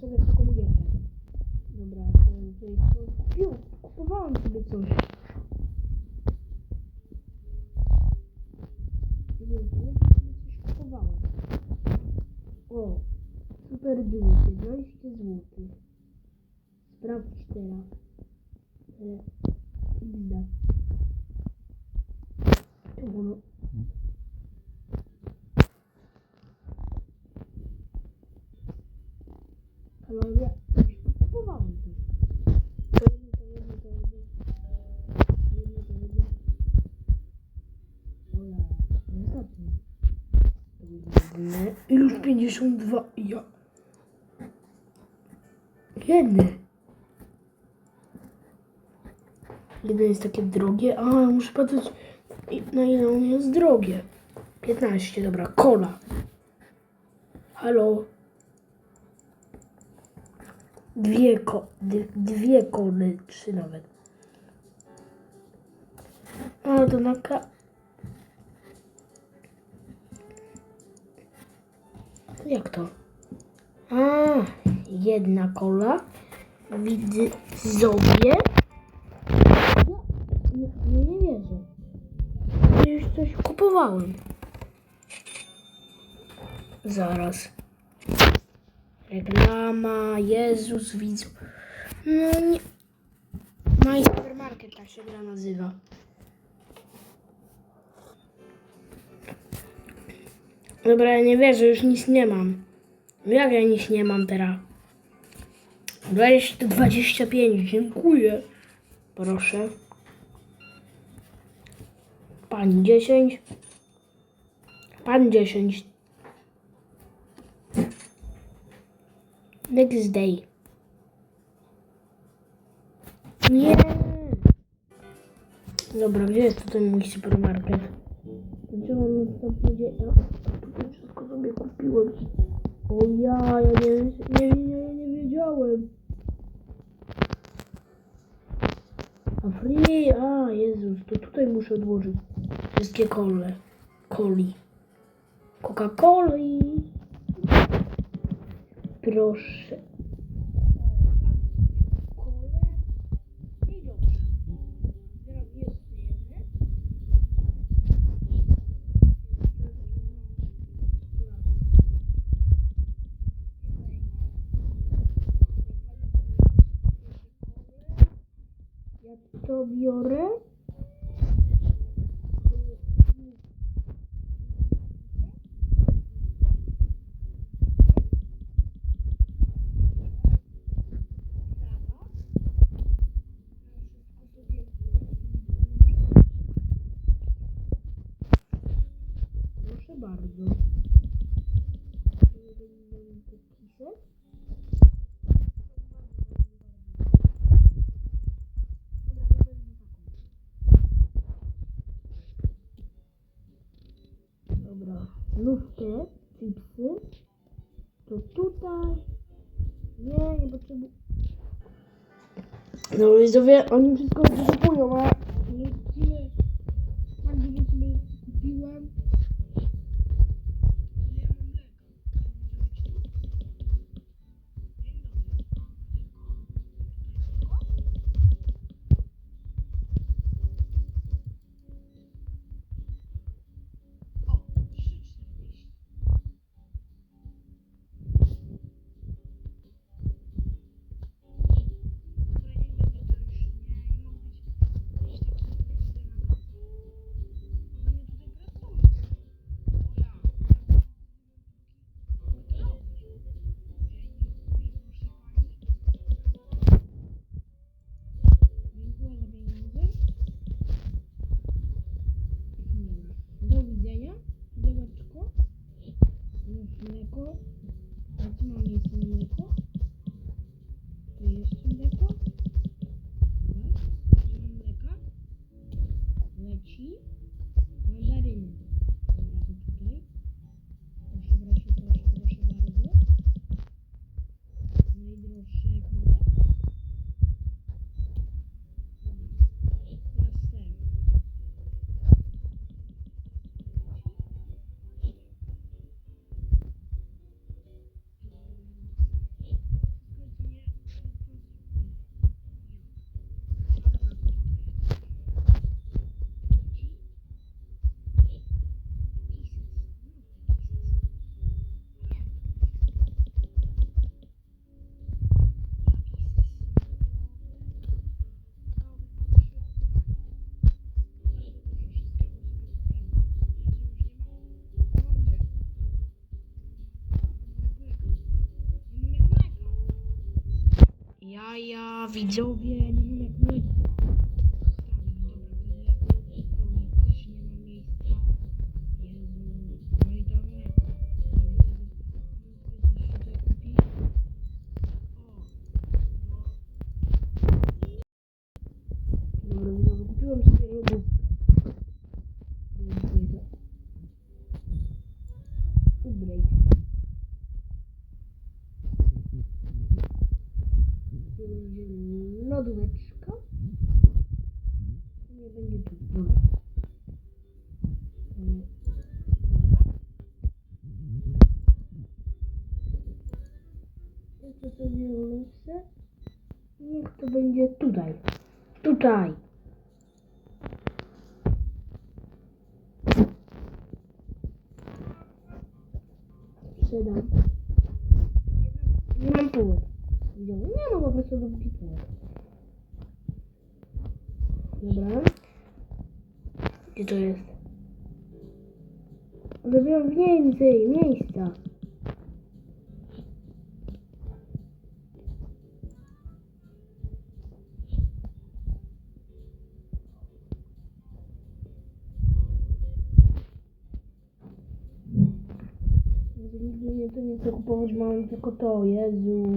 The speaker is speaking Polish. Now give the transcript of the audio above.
sobie taką gierkę. Dobra, to kupiłem, kupowałem sobie coś. Nie nie sobie coś kupowałem. O, super długie, 20 zł. Sprawdź teraz. E, Inda. Czemu no? Ale ja kupowałem to. To to jedno, to jedno. To jedno. To jedno. I już 52. Ja. Jedne. Jedno jest takie drogie. A, muszę patrzeć na ile on jest drogie. 15, dobra. Kola. Halo. Dwie, ko dwie kony, trzy nawet. A, to na ka... Jak to? A, jedna kola. Widzowie. Nie, nie, nie wierzę. Już coś kupowałem. Zaraz. Reklama, Jezus, widzu. No nie. My Supermarket tak się gra nazywa. Dobra, ja nie wierzę, już nic nie mam. Jak ja nic nie mam teraz? 20, 25, dziękuję. Proszę. Pan 10. Pan 10. Next day. Nie. Dobra, gdzie jest tutaj mój supermarket? Gdzie on następnie gdzie? Ja tutaj wszystko sobie kupiłem. O ja, ja nie, nie, nie, nie, nie wiedziałem. A free, a Jezus, to tutaj muszę odłożyć wszystkie kole. Coli. Coca-Coli. Proszę. Ja to biorę. Proszę bardzo. Dobra, nówkę, chipsy. To tutaj. Nie, nie potrzebuję. No widzowie, oni wszystko kupują, a Jaja, widzowie, nie wiem jak my Nie będzie Dobra. Jeszcze sobie lufę. Niech to będzie tutaj. Tutaj. Sprzedam. Nie mam półek. Nie ma po prostu półek. Dobra. Gdzie to jest? Zrobiłam więcej miejsca. Nigdy mnie to nie chcę kupować, mam tylko to, Jezu.